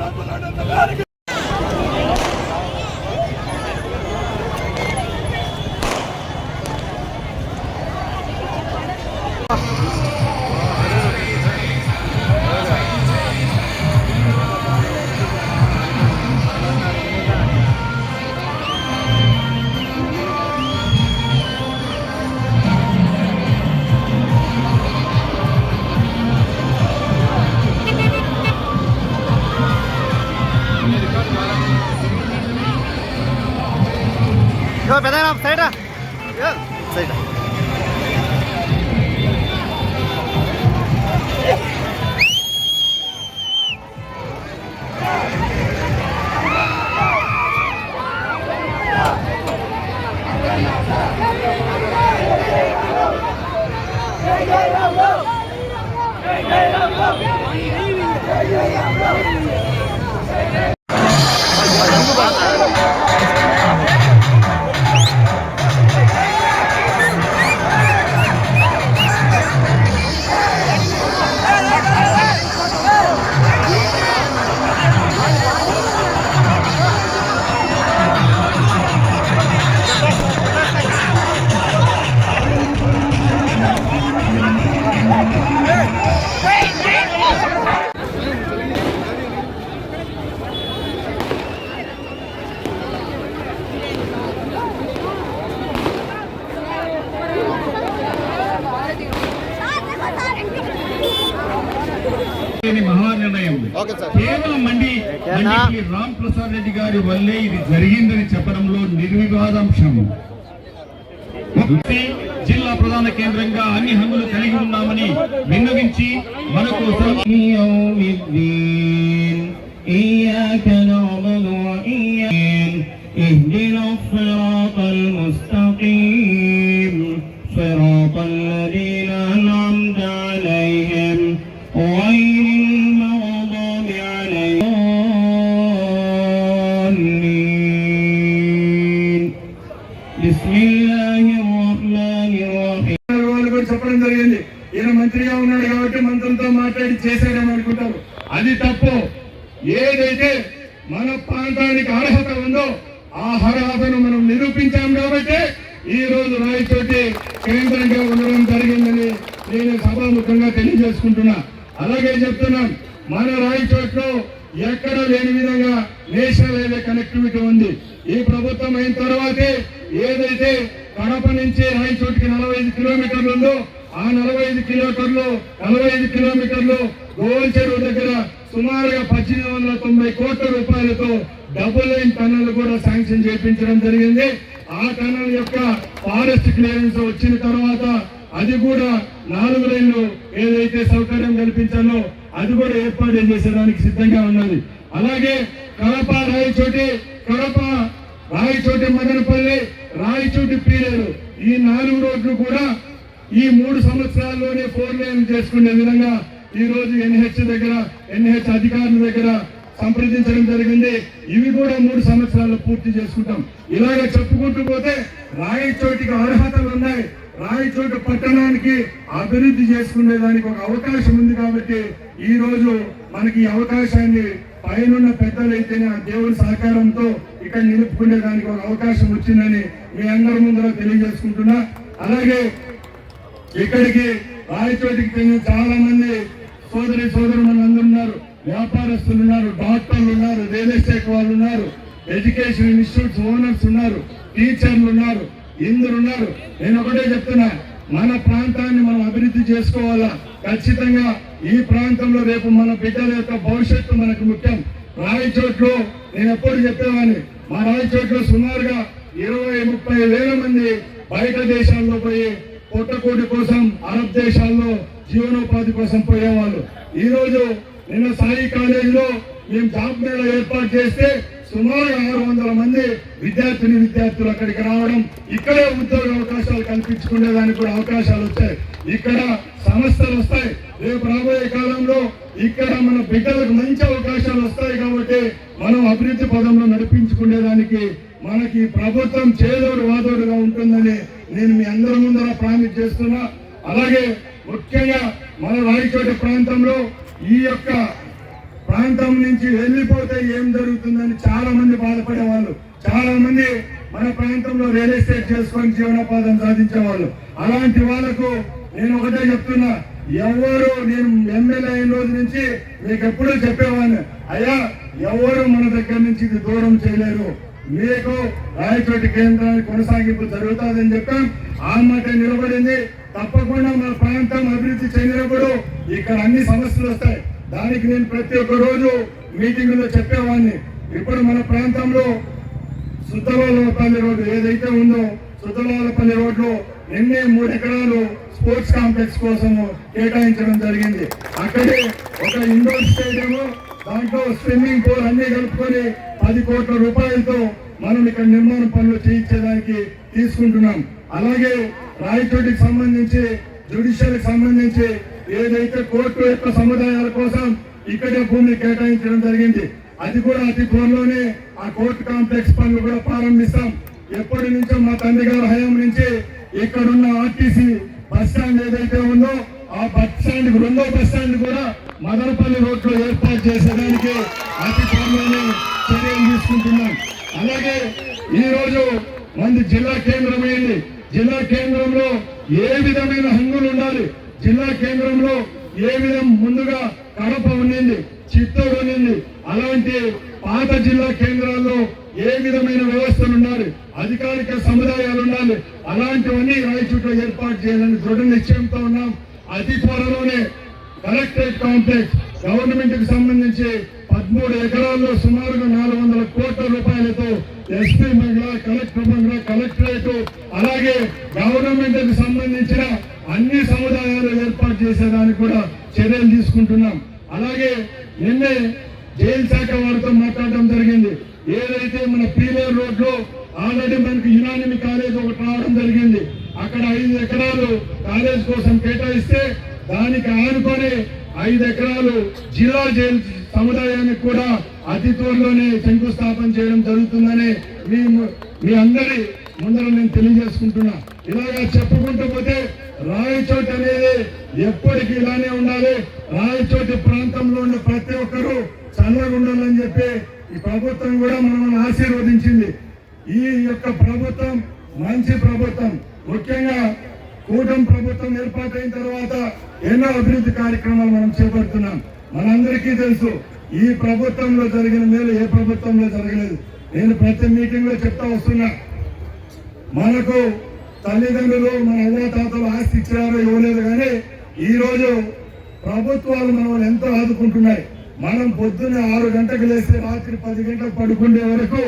రామలాడ rồi về đây, làm xe ra xe ra Hãy subscribe cho kênh Ghiền Mì Gõ Để không bỏ lỡ những video hấp dẫn sir కేవలం మండి ఏనా? మండికి రామ్ ప్రసాద్ రెడ్డి గారి వల్లే ఇది జరిగిందని చెప్పడంలో నిర్వివాదాంశం ఒకటి, జిల్లా ప్రధాన కేంద్రంగా అన్ని హంగులు కలిగి ఉన్నామని విన్నవించి మనకు يوم الدين إياك نعبد وإياك اهدنا الصراط المستقيم الضالين. بسم الله الرحمن الرحيم వాళ్ళు కూడా చెప్పడం జరిగింది ఈయన మంత్రిగా ఉన్నాడు కాబట్టి మంత్రులతో మాట్లాడి చేశాడని అనుకుంటారు అది తప్పు ఏదైతే మన ప్రాంతానికి అర్హత ఉందో ఆ అర్హతను మనం నిరూపించాం కాబట్టి ఈ రోజు రాయచోటి కేంద్రంగా ఉండడం జరిగిందని నేను సభాముఖంగా తెలియజేసుకుంటున్నా అలాగే చెప్తున్నాం మన రాయచోట్లో ఎక్కడ లేని విధంగా నేషనల్ హైవే కనెక్టివిటీ ఉంది. ఈ ప్రభుత్వం అయిన తర్వాతే ఏదైతే కడప నుంచి రాయచోటికి నలభై ఐదు కిలోమీటర్లు ఉందో ఆ నలభై ఐదు కిలోమీటర్లు నలభై ఐదు కిలోమీటర్లు గోల్ చెరువు దగ్గర సుమారుగా పద్దెనిమిది వందల తొంభై కోట్ల రూపాయలతో డబుల్ లైన్ టన్నల్ కూడా శాంక్షన్ చేయించడం జరిగింది. ఆ టన్నల్ యొక్క ఫారెస్ట్ క్లియరెన్స్ వచ్చిన తర్వాత అది కూడా నాలుగు లైన్లు ఏదైతే సౌకర్యం కల్పించాలో అది కూడా ఏర్పాటు చేసేదానికి సిద్ధంగా ఉన్నది. అలాగే కడప రాయచోటి కడప రాయచోటి మదనపల్లి రాయచోటి పీలేరు. ఈ నాలుగు రోడ్లు కూడా ఈ మూడు సంవత్సరాల్లోనే ఫోర్ లైన్ చేసుకునే విధంగా ఈ రోజు ఎన్హెచ్ దగ్గర ఎన్హెచ్ అధికారుల దగ్గర సంప్రదించడం జరిగింది. ఇవి కూడా మూడు సంవత్సరాల్లో పూర్తి చేసుకుంటాం. ఇలాగ చెప్పుకుంటూ పోతే రాయచోటికి అర్హతలు ఉన్నాయి. రాయచోటి పట్టణానికి అభివృద్ధి చేసుకునే దానికి ఒక అవకాశం ఉంది కాబట్టి ఈ రోజు మనకి ఈ అవకాశాన్ని పైనున్న పెద్దలైతేనే ఆ దేవుడి సహకారంతో ఇక్కడ నిలుపుకునే దానికి ఒక అవకాశం వచ్చిందని మీ అందరి ముందర తెలియజేసుకుంటున్నా. అలాగే ఇక్కడికి రాయచోటికి చెందిన చాలా మంది సోదరి సోదరులు అందరూ ఉన్నారు. వ్యాపారస్తులు ఉన్నారు డాక్టర్లు ఉన్నారు రియల్ ఎస్టేట్ వాళ్ళు ఉన్నారు ఎడ్యుకేషన్ ఇన్స్టిట్యూట్స్ ఓనర్స్ ఉన్నారు టీచర్లు ఉన్నారు ఇందరు ఉన్నారు. నేను ఒకటే చెప్తున్నా మన ప్రాంతాన్ని మనం అభివృద్ధి చేసుకోవాలా? ఖచ్చితంగా ఈ ప్రాంతంలో రేపు మన బిడ్డల యొక్క భవిష్యత్తు మనకు ముఖ్యం. రాయచోట్లు నేను ఎప్పుడు చెప్పేవాడిని మా రాయచోట్లో సుమారుగా ఇరవై ముప్పై వేల మంది బయట దేశాల్లో పోయి కొట్టకోటి కోసం అరబ్ దేశాల్లో జీవనోపాధి కోసం పోయేవాళ్ళు. ఈ రోజు నిన్న సాయి కాలేజీలో మేము జాబ్ మేళ ఏర్పాటు చేస్తే సుమారు ఆరు వందల మంది విద్యార్థిని విద్యార్థులు అక్కడికి రావడం ఇక్కడే ఉద్యోగ అవకాశాలు కల్పించుకునే దానికి కూడా అవకాశాలు వచ్చాయి. ఇక్కడ సమస్యలు వస్తాయి. రేపు రాబోయే కాలంలో ఇక్కడ మన బిడ్డలకు మంచి అవకాశాలు వస్తాయి కాబట్టి మనం అభివృద్ధి పదంలో నడిపించుకునేదానికి మనకి ప్రభుత్వం చేదోడు వాదోడుగా ఉంటుందని నేను మీ అందరి ముందర ప్రామిస్ చేస్తున్నా. అలాగే ముఖ్యంగా మన రాయచోటి ప్రాంతంలో ఈ యొక్క ప్రాంతం నుంచి వెళ్ళిపోతే ఏం జరుగుతుందని చాలా మంది బాధపడేవాళ్ళు. చాలా మంది మన ప్రాంతంలో రియల్ ఎస్టేట్ చేసుకొని జీవనోపాధం సాధించేవాళ్ళు. అలాంటి వాళ్ళకు నేను ఒకటే చెప్తున్నా ఎవరు నేను ఎమ్మెల్యే అయిన రోజు నుంచి మీకు ఎప్పుడూ చెప్పేవాడిని అయ్యా ఎవరు మన దగ్గర నుంచి ఇది దూరం చేయలేరు మీకు రాయచోటి కేంద్రాన్ని కొనసాగింపు జరుగుతుందని చెప్పాం. ఆ మాట నిలబడింది. తప్పకుండా మన ప్రాంతం అభివృద్ధి చెందినప్పుడు ఇక్కడ అన్ని సమస్యలు వస్తాయి. దానికి నేను ప్రతి ఒక్క రోజు మీటింగులో చెప్పేవాడిని. ఇప్పుడు మన ప్రాంతంలో సుత్తలోలపల్లి రోడ్డు ఏదైతే ఉందో సుత్తలోలపల్లి రోడ్లో ఎన్ని మూడు ఎకరాలు స్పోర్ట్స్ కాంప్లెక్స్ కోసము కేటాయించడం జరిగింది. అక్కడే ఒక ఇండోర్ స్టేడియము దాంట్లో స్విమ్మింగ్ పూల్ అన్ని కలుపుకొని పది కోట్ల రూపాయలతో మనం ఇక్కడ నిర్మాణ పనులు చేయించేదానికి తీసుకుంటున్నాం. అలాగే రాయచోటికి సంబంధించి జ్యుడిషియల్కి సంబంధించి ఏదైతే కోర్టు యొక్క సముదాయాల కోసం ఇక్కడే భూమిని కేటాయించడం జరిగింది. అది కూడా అతి త్వరలోనే ఆ కోర్టు కాంప్లెక్స్ పనులు కూడా ప్రారంభిస్తాం. ఎప్పటి నుంచో మా తండ్రి గారి హయాం నుంచి ఇక్కడున్న ఆర్టీసీ బస్ స్టాండ్ ఏదైతే ఉందో ఆ బస్ స్టాండ్ రెండో బస్ స్టాండ్ కూడా మదనపల్లి రోడ్లో ఏర్పాటు చేసేదానికి అతి త్వరలోనే చర్యలు తీసుకుంటున్నాం. అలాగే ఈ రోజు మంది జిల్లా కేంద్రం అయింది జిల్లా కేంద్రంలో ఏ విధమైన హంగులు ఉండాలి? జిల్లా కేంద్రంలో ఏ విధం ముందుగా కడప ఉండింది చిత్తూరు ఉండింది అలాంటి పాత జిల్లా కేంద్రాల్లో ఏ విధమైన వ్యవస్థలు ఉండాలి అధికారిక సముదాయాలు ఉండాలి. అలాంటివన్నీ రాయచూట్లో ఏర్పాటు చేయాలని దృఢ నిశ్చయంతో ఉన్నాం. అతి త్వరలోనే కలెక్టరేట్ కాంప్లెక్స్ గవర్నమెంట్కి సంబంధించి పదమూడు ఎకరాల్లో సుమారుగా నాలుగు వందల కోట్ల రూపాయలతో SP bungalow collector bungalow collectorate అలాగే గవర్నమెంట్కి సంబంధించిన అన్ని సముదాయాలు ఏర్పాటు చేసేదానికి కూడా చర్యలు తీసుకుంటున్నాం. అలాగే నిన్నే జైలు శాఖ వారితో మాట్లాడడం జరిగింది. ఏదైతే మన పీలేర్ రోడ్లో ఆల్రెడీ మనకి యునానిమి కాలేజ్ ఒకటి రావడం జరిగింది. అక్కడ ఐదు ఎకరాలు కాలేజ్ కోసం కేటాయిస్తే దానికి ఆనుకొని ఐదు ఎకరాలు జిల్లా జైలు సముదాయానికి కూడా అతి త్వరలోనే శంకుస్థాపన చేయడం జరుగుతుందని మీ మీ అందరి ముందర నేను తెలియజేసుకుంటున్నా. ఇలాగా చెప్పుకుంటూ పోతే రాయచోటి అనేది ఎప్పటికీ ఇలానే ఉండాలి. రాయచోటి ప్రాంతంలో ఉన్న ప్రతి ఒక్కరూ చల్లగా ఉండాలని చెప్పి ఈ ప్రభుత్వం కూడా మనల్ని ఆశీర్వదించింది. ఈ యొక్క ప్రభుత్వం మంచి ప్రభుత్వం. ముఖ్యంగా కూటమి ప్రభుత్వం ఏర్పాటైన తర్వాత ఎన్నో అభివృద్ధి కార్యక్రమాలు మనం చేపడుతున్నాం. మనందరికీ తెలుసు ఈ ప్రభుత్వంలో జరిగిన మేలు ఏ ప్రభుత్వంలో జరగలేదు. నేను ప్రతి మీటింగ్లో చెప్తా వస్తున్నా. మనకు తల్లిదండ్రులు మన అవ్వ ఆస్తి ఇచ్చారో ఇవ్వలేదు కానీ ఈరోజు ప్రభుత్వాలు మనల్ని ఎంతో ఆదుకుంటున్నాయి. మనం పొద్దున్న ఆరు గంటలకు లేస్తే రాత్రి పది గంటలకు పడుకునే వరకు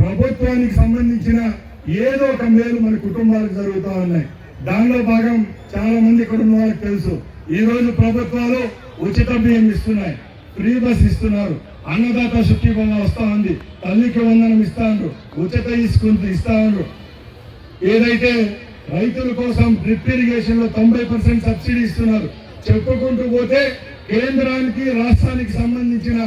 ప్రభుత్వానికి సంబంధించిన ఏదో ఒక మేలు మన కుటుంబాలకు జరుగుతూ ఉన్నాయి. దానిలో భాగం చాలా మంది ఇక్కడ ఉన్న వాళ్ళకి తెలుసు. ఈ రోజు ప్రభుత్వాలు ఉచిత బియ్యం ఇస్తున్నాయి. ఫ్రీ బస్ ఇస్తున్నారు. అన్నదాత సుఖీభవ వస్తా ఉంది. తల్లికి వందనం ఇస్తా ఉచిత ఇసుకుంటూ ఇస్తా ఉన్నారు ఏదైతే రైతుల కోసం డ్రిప్ ఇరిగేషన్లో తొంభై పర్సెంట్ సబ్సిడీ ఇస్తున్నారు చెప్పుకుంటూ పోతే కేంద్రానికి రాష్ట్రానికి సంబంధించిన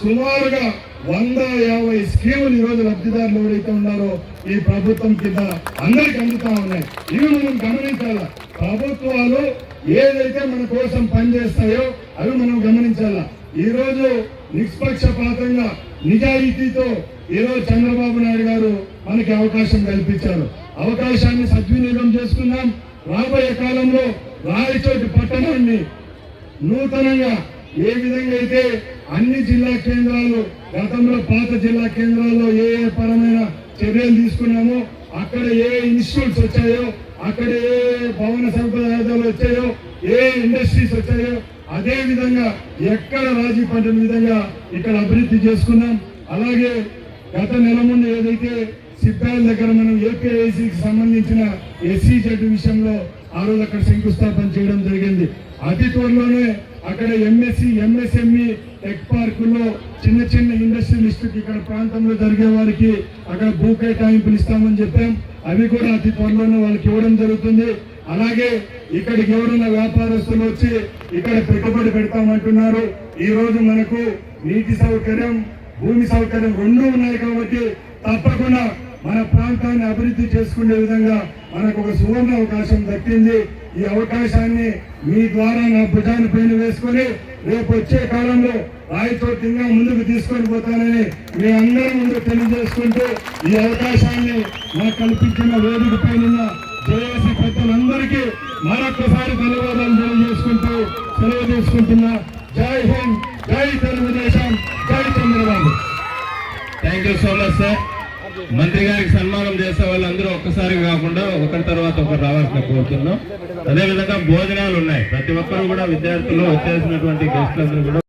సుమారుగా వంద యాభై స్కీములు ఈ రోజు లబ్ధిదారులు ఎవరైతే ఉన్నారో ఈ ప్రభుత్వం కింద అందరికి అందుతా ఉన్నాయి. ఇవి మనం గమనించాలా? ప్రభుత్వాలు ఏదైతే మన కోసం పనిచేస్తాయో అవి మనం గమనించాలా? ఈరోజు నిష్పక్షపాతంగా నిజాయితీతో ఈరోజు చంద్రబాబు నాయుడు గారు మనకి అవకాశం కల్పించారు. అవకాశాన్ని సద్వినియోగం చేసుకుందాం. రాబోయే కాలంలో రాయచోటి పట్టణాన్ని నూతనంగా ఏ విధంగా అయితే అన్ని జిల్లా కేంద్రాలు గతంలో పాత జిల్లా కేంద్రాల్లో ఏ ఏ పరమైన చర్యలు తీసుకున్నామో అక్కడ ఏ ఇన్స్టిట్యూట్స్ వచ్చాయో అక్కడ ఏ భవన సంప్రదాయాలు వచ్చాయో ఏ ఇండస్ట్రీస్ వచ్చాయో అదే విధంగా ఎక్కడ రాజీ పడిన విధంగా ఇక్కడ అభివృద్ధి చేసుకున్నాం. అలాగే గత నెల ముందు ఏదైతే సిబ్బాల దగ్గర మనం ఏపీఐసికి సంబంధించిన ఎస్సీ జడ్ విషయంలో ఆ రోజు అక్కడ శంకుస్థాపన చేయడం జరిగింది. అతి త్వరలోనే అక్కడ ఎంఎస్సి ఎంఎస్ఎంఈ టెక్ పార్కుల్లో చిన్న చిన్న ఇండస్ట్రియలిస్ట్ ఇక్కడ ప్రాంతంలో జరిగే వారికి అక్కడ భూ కేటాయింపులు ఇస్తామని చెప్పాం. అవి కూడా అతి త్వరలోనే వాళ్ళకి ఇవ్వడం జరుగుతుంది. అలాగే ఇక్కడికి ఎవరైనా వ్యాపారస్తులు వచ్చి ఇక్కడ పెట్టుబడి పెడతామంటున్నారు. ఈ రోజు మనకు నీటి సౌకర్యం భూమి సౌకర్యం రెండూ ఉన్నాయి కాబట్టి తప్పకుండా మన ప్రాంతాన్ని అభివృద్ధి చేసుకునే విధంగా మనకు ఒక సువర్ణ అవకాశం దక్కింది. ఈ అవకాశాన్ని మీ ద్వారా నా భుజాన్ని పైన వేసుకొని రేపు వచ్చే కాలంలో రాయితో తిన్నా ముందుకు తీసుకొని పోతానని మీ అందరి ముందు తెలియజేసుకుంటూ ఈ అవకాశాన్ని నాకు కల్పించిన వేదిక పైన జేఏసీ పెద్దలందరికీ మరొకసారి ధన్యవాదాలు తెలియజేసుకుంటూ సెలవు తీసుకుంటున్నా జై హింద్ జై తెలుగుదేశం జై Chandrababu. Thank you so much sir మంత్రి గారికి సన్మానం చేసే వాళ్ళందరూ ఒక్కసారి కాకుండా ఒకరి తర్వాత ఒకరు రావాల్సిన కోరుతున్నాం. అదేవిధంగా భోజనాలు ఉన్నాయి. ప్రతి ఒక్కరు కూడా విద్యార్థులు వచ్చేసినటువంటి గెస్టులందరూ కూడా